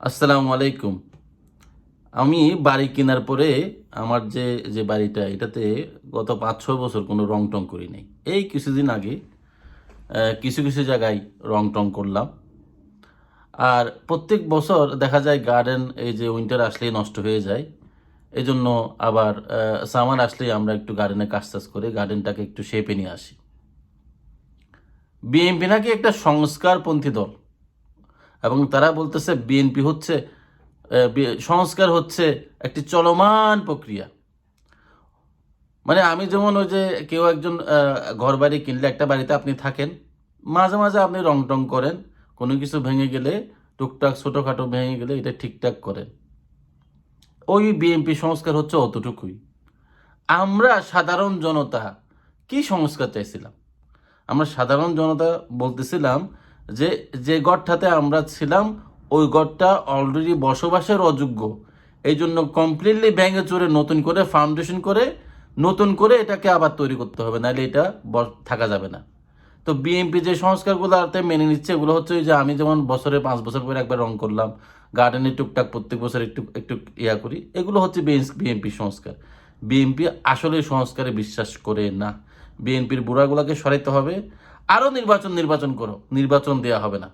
আসসালামু আলাইকুম। আমি বাড়ি কেনার পরে আমার যে যে বাড়িটা, এটাতে গত পাঁচ ছয় বছর কোনো রং টং করি নাই। এই কিছুদিন আগে কিছু কিছু জায়গায় রং টং করলাম। আর প্রত্যেক বছর দেখা যায় গার্ডেন এই যে উইন্টার আসলেই নষ্ট হয়ে যায়। এই জন্য আবার সামার আসলেই আমরা একটু গার্ডেনে কাজ টাজ করে গার্ডেনটাকে একটু শেপে নিয়ে আসি। বিএনপি নাকি একটা সংস্কারপন্থী দল। এবং তারা বলতেছে বিএনপি হচ্ছে সংস্কার হচ্ছে একটি চলমান প্রক্রিয়া। মানে আমি যেমন ওই যে কেউ একজন ঘর বাড়ি কিনলে একটা বাড়িতে আপনি থাকেন, মাঝে মাঝে আপনি রং টং করেন, কোনো কিছু ভেঙে গেলে, টুকটাক ছোটোখাটো ভেঙে গেলে এটা ঠিকঠাক করেন। ওই বিএনপি সংস্কার হচ্ছে অতটুকুই। আমরা সাধারণ জনতা, কি সংস্কার চাইছিলাম? আমরা সাধারণ জনতা বলতেছিলাম যে যে গড়টাতে আমরা ছিলাম, ওই গড়টা অলরেডি বসবাসের অযোগ্য। এই জন্য কমপ্লিটলি ভেঙে চুরে নতুন করে ফাউন্ডেশন করে, নতুন করে এটাকে আবার তৈরি করতে হবে, নাহলে এটা থাকা যাবে না। তো বিএনপি যে সংস্কারগুলো সংস্কারগুলোতে মেনে নিচ্ছে, এগুলো হচ্ছে যে আমি যেমন বছরে পাঁচ বছর পরে একবার রং করলাম গার্ডেনে টুকটাক প্রত্যেক বছর একটু একটু ইয়া করি, এগুলো হচ্ছে বিএনপি সংস্কার। বিএনপি আসলে সংস্কারে বিশ্বাস করে না। বিএনপির বুড়াগুলোকে সরাইতে হবে আরও নির্বাচন নির্বাচন করো। নির্বাচন দেওয়া হবে না।